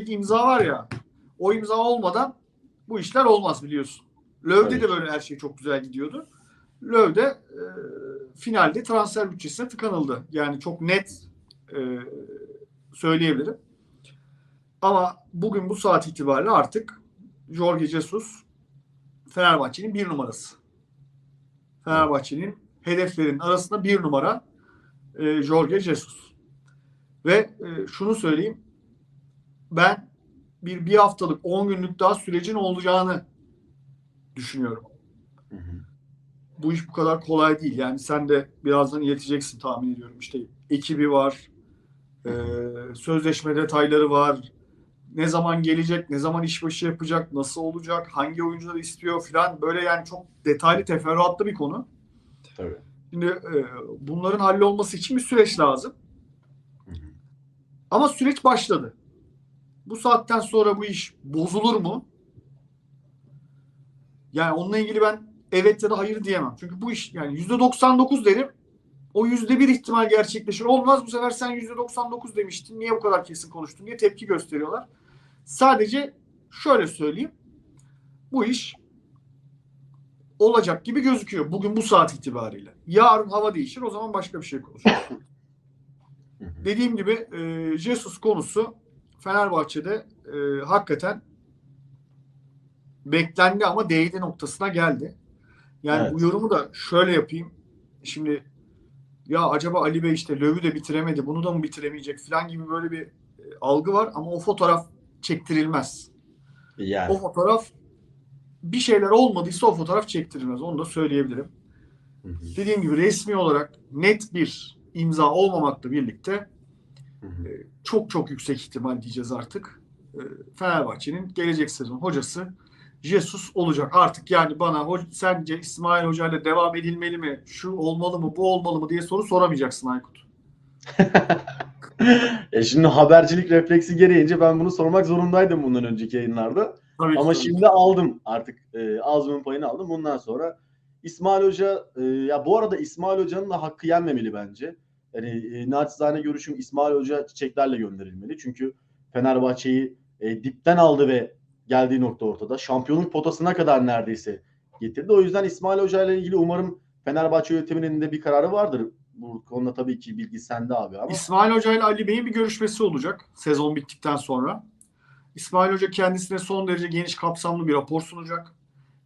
üstündeki imza var ya o imza olmadan bu işler olmaz biliyorsun. Löw'de de Tabii. böyle her şey çok güzel gidiyordu. Löw'de e, finalde transfer bütçesine tıkanıldı. Yani çok net e, söyleyebilirim. Ama bugün bu saat itibariyle artık Jorge Jesus Fenerbahçe'nin bir numarası. Fenerbahçe'nin hedeflerinin arasında bir numara e, Jorge Jesus. Ve e, şunu söyleyeyim. Ben bir bir haftalık 10 günlük daha sürecin olacağını düşünüyorum. Hı hı. Bu iş bu kadar kolay değil. Yani sen de birazdan ileteceksin tahmin ediyorum. İşte ekibi var. e, sözleşme detayları var. Ne zaman gelecek, ne zaman işbaşı yapacak, nasıl olacak, hangi oyuncuları istiyor filan böyle yani çok detaylı teferruatlı bir konu. Tabii. Şimdi e, bunların hallolması için bir süreç lazım. Hı hı. Ama süreç başladı. Bu saatten sonra bu iş bozulur mu? Yani onunla ilgili ben evet ya da hayır diyemem. Çünkü bu iş yani %99 derim. O %1 ihtimal gerçekleşir. Olmaz bu sefer sen %99 demiştin. Niye bu kadar kesin konuştun diye tepki gösteriyorlar. Sadece şöyle söyleyeyim. Bu iş olacak gibi gözüküyor. Bugün bu saat itibariyle. Yarın hava değişir. O zaman başka bir şey konuşuruz. Dediğim gibi e, Jesus konusu Fenerbahçe'de e, hakikaten beklendi ama değdi noktasına geldi. Yani Evet. bu yorumu da şöyle yapayım. Şimdi ya acaba Ali Bey işte Löw'ü de bitiremedi, bunu da mı bitiremeyecek falan gibi böyle bir e, algı var ama o fotoğraf çektirilmez. Yani. O fotoğraf bir şeyler olmadıysa o fotoğraf çektirilmez. Onu da söyleyebilirim. Hı hı. Dediğim gibi resmi olarak net bir imza olmamakla birlikte. Çok çok yüksek ihtimal diyeceğiz artık. Ee, Fenerbahçe'nin gelecek sezon hocası Jesus olacak. Artık yani bana "Ho- sence İsmail Hoca ile devam edilmeli mi? Şu olmalı mı? Bu olmalı mı? diye soru soramayacaksın Aykut. e şimdi habercilik refleksi gereğince ben bunu sormak zorundaydım bundan önceki yayınlarda. Tabii Ama tabii. şimdi aldım artık e, ağzımın payını aldım. Bundan sonra İsmail Hoca e, ya bu arada İsmail Hoca'nın da hakkı yenmemeli bence. Yani e, naçizane görüşüm İsmail Hoca çiçeklerle gönderilmeli. Çünkü Fenerbahçe'yi e, dipten aldı ve geldiği nokta ortada. Şampiyonluk potasına kadar neredeyse getirdi. O yüzden İsmail Hoca ile ilgili umarım Fenerbahçe yönetiminin de bir kararı vardır. Bu konuda tabii ki bilgi sende abi ama. İsmail Hoca ile Ali Bey'in bir görüşmesi olacak sezon bittikten sonra. İsmail Hoca kendisine son derece geniş kapsamlı bir rapor sunacak.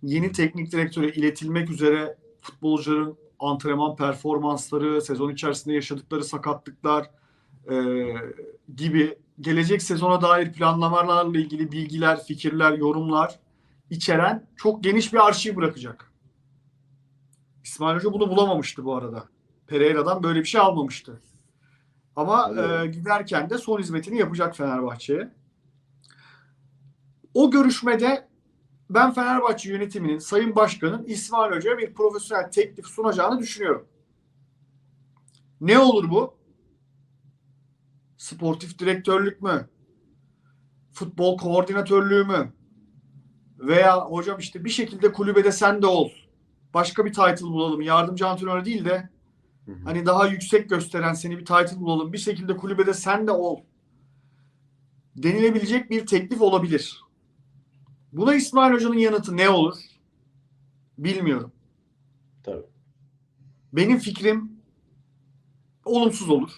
Yeni teknik direktöre iletilmek üzere futbolcuların antrenman performansları, sezon içerisinde yaşadıkları sakatlıklar e, gibi gelecek sezona dair planlamalarla ilgili bilgiler, fikirler, yorumlar içeren çok geniş bir arşiv bırakacak. İsmail Hoca bunu bulamamıştı bu arada. Pereira'dan böyle bir şey almamıştı. Ama Evet. e, giderken de son hizmetini yapacak Fenerbahçe'ye. O görüşmede ben Fenerbahçe yönetiminin, Sayın Başkan'ın İsmail Hoca'ya bir profesyonel teklif sunacağını düşünüyorum. Ne olur bu? Sportif direktörlük mü? Futbol koordinatörlüğü mü? Veya hocam işte bir şekilde kulübede sen de ol. Başka bir title bulalım. Yardımcı antrenör değil de Hı hı. Hani daha yüksek gösteren seni bir title bulalım. Bir şekilde kulübede sen de ol. Denilebilecek bir teklif olabilir. Buna İsmail Hoca'nın yanıtı ne olur? Bilmiyorum. Tabii. Benim fikrim olumsuz olur.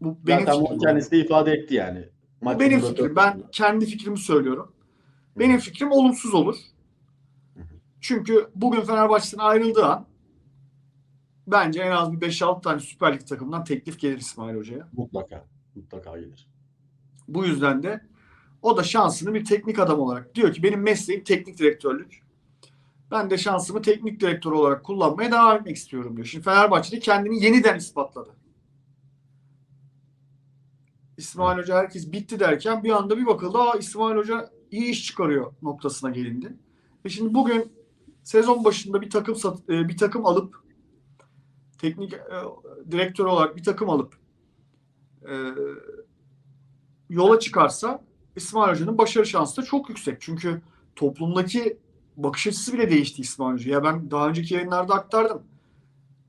Bu benim Zaten fikrim. kendisi de ifade etti yani. Maç benim fikrim. Ben kendi fikrimi söylüyorum. Benim fikrim olumsuz olur. Çünkü bugün Fenerbahçe'den ayrıldığı an bence en az bir 5-6 tane Süper Lig takımından teklif gelir İsmail Hoca'ya. Mutlaka. Mutlaka gelir. Bu yüzden de o da şansını bir teknik adam olarak diyor ki benim mesleğim teknik direktörlük. Ben de şansımı teknik direktör olarak kullanmaya devam etmek istiyorum diyor. Şimdi Fenerbahçe'de kendini yeniden ispatladı. İsmail Hoca herkes bitti derken bir anda bir bakıldı. Aa İsmail Hoca iyi iş çıkarıyor noktasına gelindi. Ve şimdi bugün sezon başında bir takım sat, e, bir takım alıp teknik e, direktör olarak bir takım alıp e, yola çıkarsa İsmail Hoca'nın başarı şansı da çok yüksek. Çünkü toplumdaki bakış açısı bile değişti İsmail Hoca. Ya ben daha önceki yayınlarda aktardım.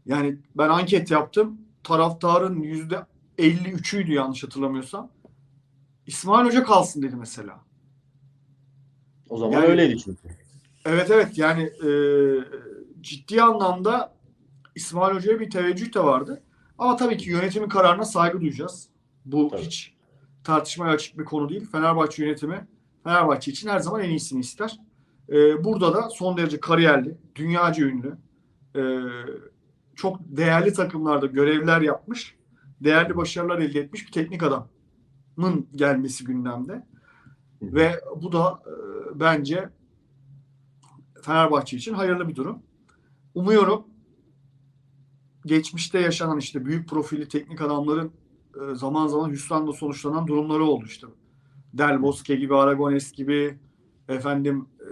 Yani ben anket yaptım. Taraftarın yüzde 53'üydü yanlış hatırlamıyorsam. İsmail Hoca kalsın dedi mesela. O zaman Yani- öyleydi çünkü. Evet evet yani e, ciddi anlamda İsmail Hoca'ya bir teveccüh de vardı. Ama tabii ki yönetimin kararına saygı duyacağız. Bu Tabii. hiç tartışmaya açık bir konu değil. Fenerbahçe yönetimi Fenerbahçe için her zaman en iyisini ister. E, burada da son derece kariyerli, dünyaca ünlü, e, çok değerli takımlarda görevler yapmış, değerli başarılar elde etmiş bir teknik adamın gelmesi gündemde. Ve bu da e, bence Fenerbahçe için hayırlı bir durum. Umuyorum geçmişte yaşanan işte büyük profili teknik adamların e, zaman zaman hüsranla sonuçlanan durumları oldu işte. Del Bosque gibi, Aragones gibi, efendim e,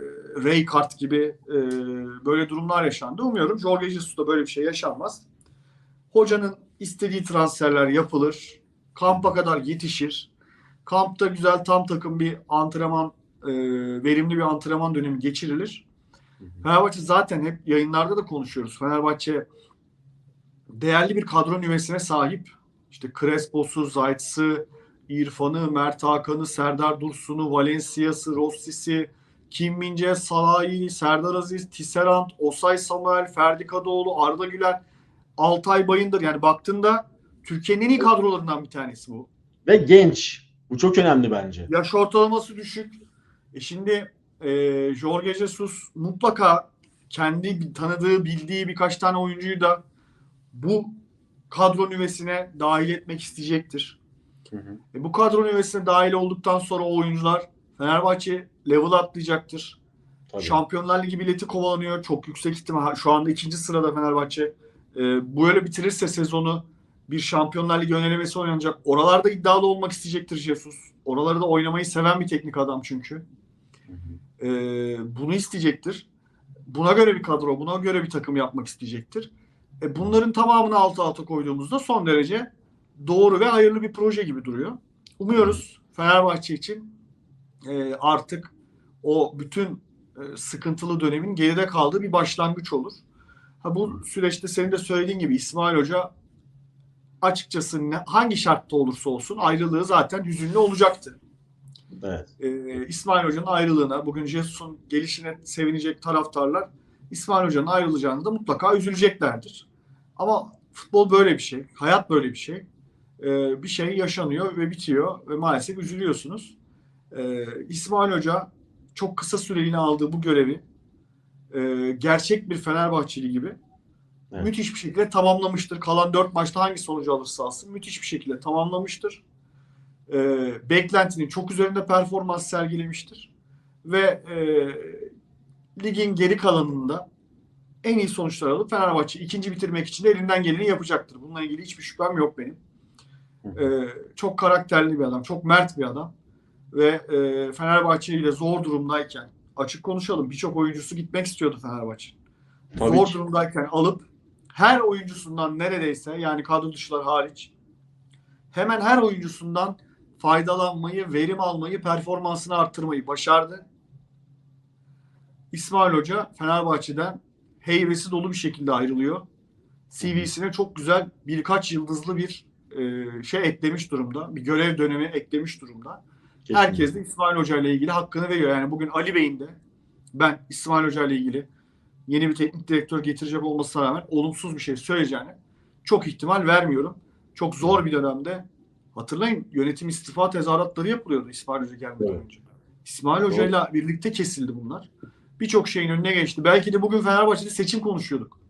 Rijkaard gibi e, böyle durumlar yaşandı. Umuyorum Jorge Jesus'ta böyle bir şey yaşanmaz. Hocanın istediği transferler yapılır. Kampa kadar yetişir. Kampta güzel tam takım bir antrenman, e, verimli bir antrenman dönemi geçirilir. Fenerbahçe zaten hep yayınlarda da konuşuyoruz. Fenerbahçe değerli bir kadro nüvesine sahip. İşte Crespo'su, Zayt'sı, İrfan'ı, Mert Hakan'ı, Serdar Dursun'u, Valencia'sı, Rossi'si, Kim Mince, Salahi, Serdar Aziz, Tisserand, Osay Samuel, Ferdi Kadıoğlu, Arda Güler, Altay Bayındır. Yani baktığında Türkiye'nin en iyi kadrolarından bir tanesi bu. Ve genç. Bu çok önemli bence. Yaş ortalaması düşük. E şimdi e, Jorge Jesus mutlaka kendi tanıdığı, bildiği birkaç tane oyuncuyu da bu kadro nüvesine dahil etmek isteyecektir. Hı hı. E, bu kadro nüvesine dahil olduktan sonra o oyuncular Fenerbahçe level atlayacaktır. Tabii. Şampiyonlar Ligi bileti kovalanıyor. Çok yüksek ihtimal. Şu anda ikinci sırada Fenerbahçe. E, böyle bitirirse sezonu bir Şampiyonlar Ligi önelemesi oynanacak. Oralarda iddialı olmak isteyecektir Jesus. Oraları da oynamayı seven bir teknik adam çünkü. Hı hı. E, bunu isteyecektir. Buna göre bir kadro, buna göre bir takım yapmak isteyecektir. E, bunların tamamını alt alta koyduğumuzda son derece doğru ve hayırlı bir proje gibi duruyor. Umuyoruz Fenerbahçe için e, artık o bütün e, sıkıntılı dönemin geride kaldığı bir başlangıç olur. Ha bu süreçte senin de söylediğin gibi İsmail Hoca açıkçası ne, hangi şartta olursa olsun ayrılığı zaten hüzünlü olacaktı. Evet. Ee, İsmail Hoca'nın ayrılığına, bugün Jesus'un gelişine sevinecek taraftarlar İsmail Hoca'nın ayrılacağını da mutlaka üzüleceklerdir. Ama futbol böyle bir şey, hayat böyle bir şey. Ee, bir şey yaşanıyor ve bitiyor ve maalesef üzülüyorsunuz. Ee, İsmail Hoca çok kısa süreliğine aldığı bu görevi e, gerçek bir Fenerbahçeli gibi Evet. müthiş bir şekilde tamamlamıştır. Kalan dört maçta hangi sonucu alırsa alsın müthiş bir şekilde tamamlamıştır. Ee, beklentinin çok üzerinde performans sergilemiştir. Ve e, ligin geri kalanında en iyi sonuçlar alıp Fenerbahçe ikinci bitirmek için de elinden geleni yapacaktır. Bununla ilgili hiçbir şüphem yok benim. Ee, çok karakterli bir adam, çok mert bir adam. Ve e, Fenerbahçe ile zor durumdayken açık konuşalım birçok oyuncusu gitmek istiyordu Fenerbahçe. Tabii Zor ki. durumdayken alıp her oyuncusundan neredeyse yani kadro dışılar hariç hemen her oyuncusundan faydalanmayı, verim almayı, performansını arttırmayı başardı. İsmail Hoca Fenerbahçe'den heybesi dolu bir şekilde ayrılıyor. CV'sine çok güzel birkaç yıldızlı bir e, şey eklemiş durumda. Bir görev dönemi eklemiş durumda. Kesinlikle. Herkes de İsmail Hoca ile ilgili hakkını veriyor. Yani bugün Ali Bey'in de ben İsmail Hoca ile ilgili yeni bir teknik direktör getirecek olmasına rağmen olumsuz bir şey söyleyeceğine çok ihtimal vermiyorum. Çok zor bir dönemde hatırlayın yönetim istifa tezahüratları yapılıyordu İsmail Hoca gelmeden Evet. önce. İsmail Hoca ile birlikte kesildi bunlar. Birçok şeyin önüne geçti. Belki de bugün Fenerbahçe'de seçim konuşuyorduk.